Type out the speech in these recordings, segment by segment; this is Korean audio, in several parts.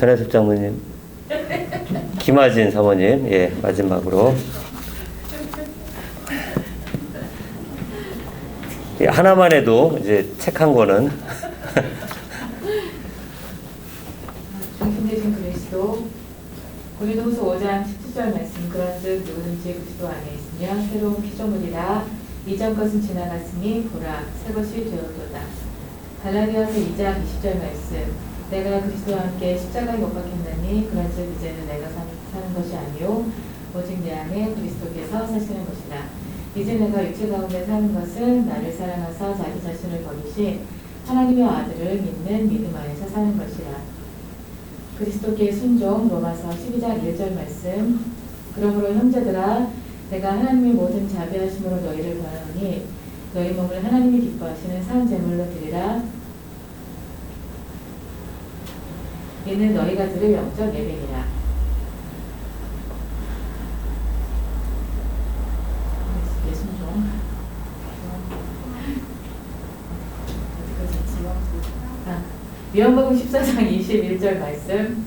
전혜섭 장모님, 김하진 사모님, 예, 마지막으로. 예, 하나만 해도 이제 책 한 권은 중심 되신 그리스도 고린도후서 5장 17절 말씀 그런즉 누구든지 그리스도 안에 있으면 새로운 피조물이라 이전 것은 지나갔으니 보라 새 것이 되었도다 갈라디아서 2장 20절 말씀 내가 그리스도와 함께 십자가에 못 박혔나니 그런즉 이제는 내가 사- 사는 것이 아니요 오직 내 안에 그리스도께서 사시는 것이다 이제 내가 육체 가운데 사는 것은 나를 사랑하사 자기 자신을 버리신 하나님의 아들을 믿는 믿음 안에서 사는 것이라. 그리스도께 순종 로마서 12장 1절 말씀. 그러므로 형제들아 내가 하나님의 모든 자비하심으로 너희를 구하노니 너희 몸을 하나님이 기뻐하시는 산 제물로 드리라 이는 너희가 들을 영적 예배니라. 요한복음 14장 21절 말씀.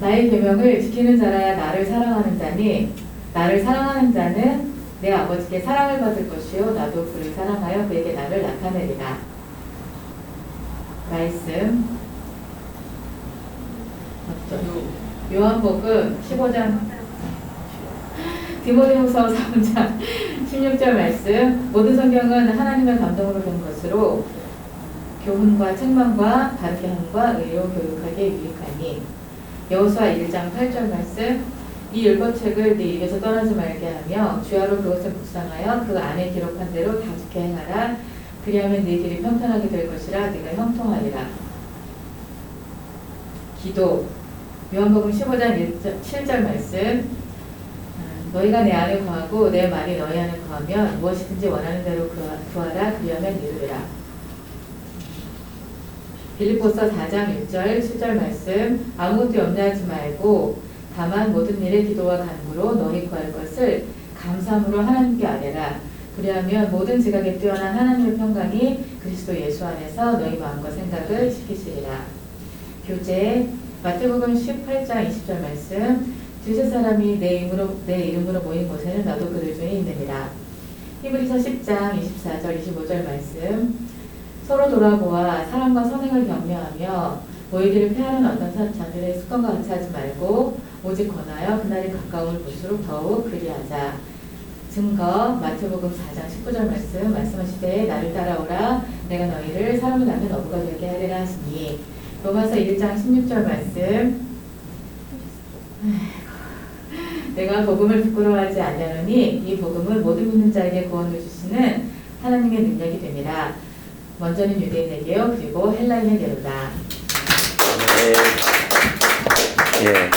나의 계명을 지키는 자라야 나를 사랑하는 자니 나를 사랑하는 자는 내 아버지께 사랑을 받을 것이요 나도 그를 사랑하여 그에게 나를 나타내리라. 말씀 맞죠? 요한복음 15장. 디모데후서 3장. 16절 말씀. 모든 성경은 하나님의 감동으로 된 것으로 교훈과 책망과 바르게 함과 의로 교육하게 유익하니. 여호수아 1장 8절 말씀. 이 율법책을 네 입에서 떠나지 말게 하며 주야로 그것을 묵상하여 그 안에 기록한 대로 다 지켜 행하라. 그리하면 네 길이 평탄하게 될 것이라. 네가 형통하리라. 기도 요한복음 15장 7절 말씀. 아, 너희가 내 안에 거하고 내 말이 너희 안에 거하면 무엇이든지 원하는 대로 구하- 구하라. 그리하면 이루리라. 빌립보서 4장 1절 10절 말씀. 아무것도 염려하지 말고 다만 모든 일에 기도와 간구로 너희 구할 것을 감사함으로 하나님께 아뢰라. 그리하면 모든 지각에 뛰어난 하나님의 평강이 그리스도 예수 안에서 너희 마음과 생각을 지키시리라. 교재 마태복음 18장 20절 말씀. 두세 사람이 내 이름으로 내 이름으로 모인 곳에는 나도 그들 중에 있느니라. 히브리서 10장 24절 25절 말씀. 서로 돌아보아 사랑과 선행을 격려하며 너희들을 패하는 어떤 사- 자들의 습관과 같이 하지 말고 오직 권하여 그날이 가까움을 볼수록 더욱 그리하자. 증거 마태복음 4장 19절 말씀. 말씀하시되 나를 따라오라. 내가 너희를 사람을 낳는 어부가 되게 하리라 하시니 로마서 1장 16절 말씀 내가 복음을 부끄러워하지 않냐노니 이 복음은 모든 믿는 자에게 구원을 주시는 하나님의 능력이 됨이라 먼저는 유대인에게요 그리고 헬라인에게로다. 예. 예.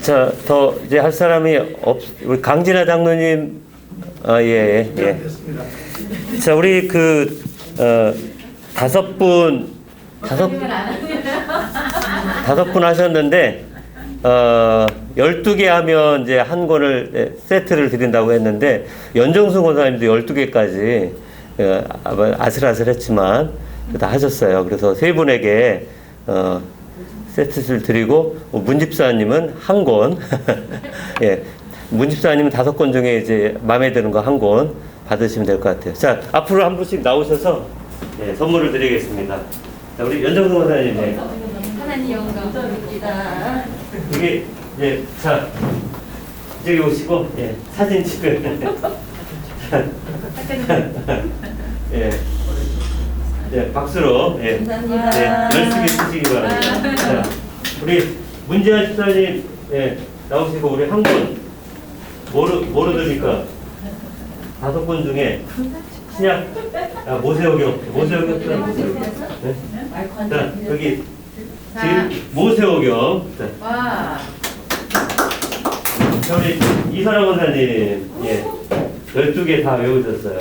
자, 더 이제 할 사람이 없, 우리 강진아 장로님, 아, 예, 예, 예. 자, 우리 그, 어, 다섯 분, 다섯. 다섯 분 하셨는데, 어, 12개 하면 이제 한 권을 예, 세트를 드린다고 했는데, 연정수 권사님도 12개까지, 어, 아마 아슬아슬했지만, 다 하셨어요. 그래서 세 분에게, 어, 세트를 드리고, 뭐 문집사님은 한 권, 예, 문집사님은 다섯 권 중에 이제 마음에 드는 거 한 권 받으시면 될 것 같아요. 자, 앞으로 한 분씩 나오셔서, 예, 선물을 드리겠습니다. 자, 우리 연정수 권사님, 예. 하나님 영광 돌립니다. 여기 예, 자 이쪽에 오시고 예, 사진 찍을 예, 예, 박수로 예, 감사합니다. 예, 열심히 쓰시기 바랍니다. 자, 우리 문재한 집사님 예, 나오시고 우리 한 분 뭐로 뭐로 드립니까? 다섯 분 중에 신약 아, 모세오경 모세오경. 네? 자 여기 지금 모세오경 자, 와. 자, 우리 이사람 원사님, 예, 12개 다 외우셨어요.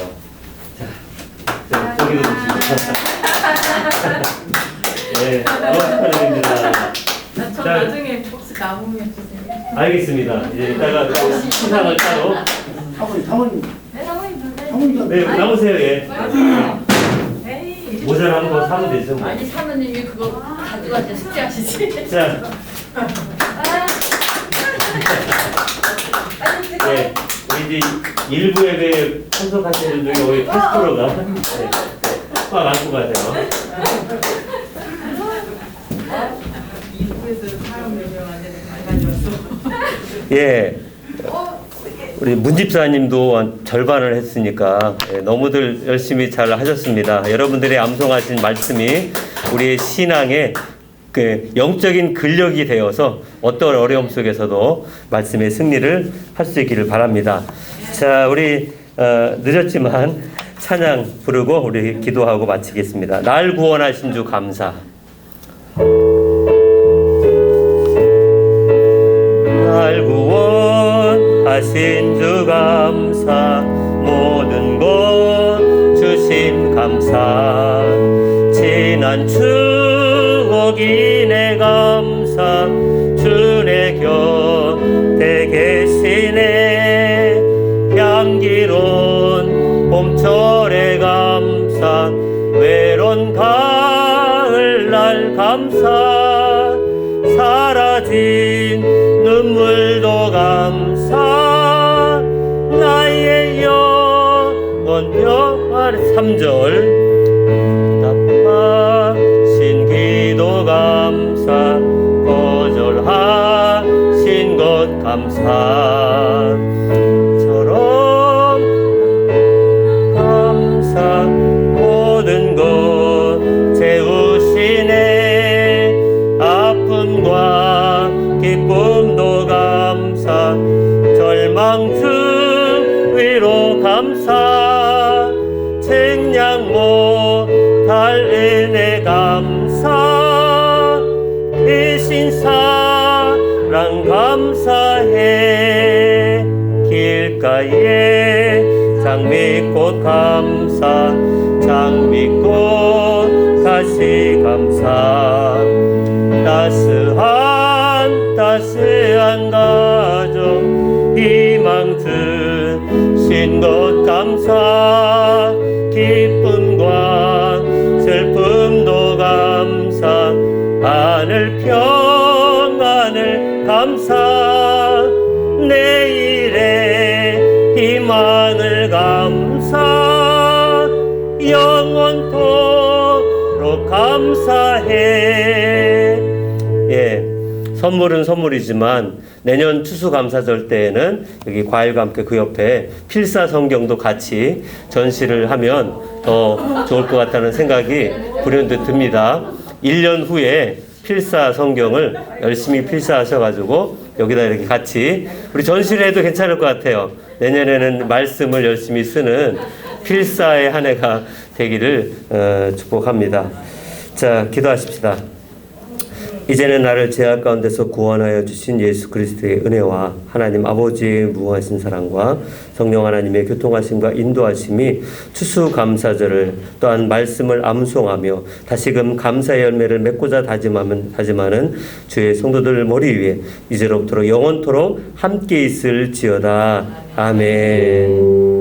자, 자, 저기도 주시고. 예, 너무 축하드립니다. 저 자. 나중에 혹시 나보면 주세요. 알겠습니다. 이제 이따가 시상을 따로. 사모님, 사모님, 네, 사모님. 네, 나오세요, 예. 에이. 모자란 거 사면 되죠. 뭐. 아니 사모님이 그거 가져가서 숙제하시지. 자, 네, 우리 이제 일부 예배 참석하시는 분들 중에 우리 캐스터로가 네, 꽉 안고 가세요. 예. 우리 문 집사님도 한 절반을 했으니까 예, 너무들 열심히 잘 하셨습니다. 여러분들의 암송하신 말씀이 우리의 신앙의 그 영적인 근력이 되어서 어떤 어려움 속에서도 말씀의 승리를 할 수 있기를 바랍니다. 자, 우리 어, 늦었지만 찬양 부르고 우리 기도하고 마치겠습니다. 날 구원하신 주 감사. 날 구원 하신 주 감사. 모든 것 주심 감사. 지난 추억이 내 감사. 주 내 곁에 계시네. 향기로운 봄철의 감사. 외로운 가을날 감사 사라진 눈물도 감사 나의 영원 평안 3절. 답하신 기도 감사 거절하신 것 감사 감사 책량 못할 은혜 감사 대신 사랑 감사해. 길가에 장미꽃 감사 장미꽃 가시 감사. 따스한 따스한 가정 희망 주 희망을 감사 영원토록 감사해 예 선물은 선물이지만 내년 추수감사절 때에는 여기 과일과 함께 그 옆에 필사 성경도 같이 전시를 하면 더 좋을 것 같다는 생각이 불현듯 듭니다. 1년 후에 필사 성경을 열심히 필사하셔가지고 여기다 이렇게 같이 우리 전시를 해도 괜찮을 것 같아요. 내년에는 말씀을 열심히 쓰는 필사의 한 해가 되기를 어, 축복합니다. 자, 기도하십시다. 이제는 나를 죄악 가운데서 구원하여 주신 예수 그리스도의 은혜와 하나님 아버지의 무하신 사랑과 성령 하나님의 교통하심과 인도하심이 추수 감사절을 또한 말씀을 암송하며 다시금 감사의 열매를 맺고자 다짐하면 다짐하는 주의 성도들 머리 위에 이제로부터 영원토록 함께 있을지어다 아멘.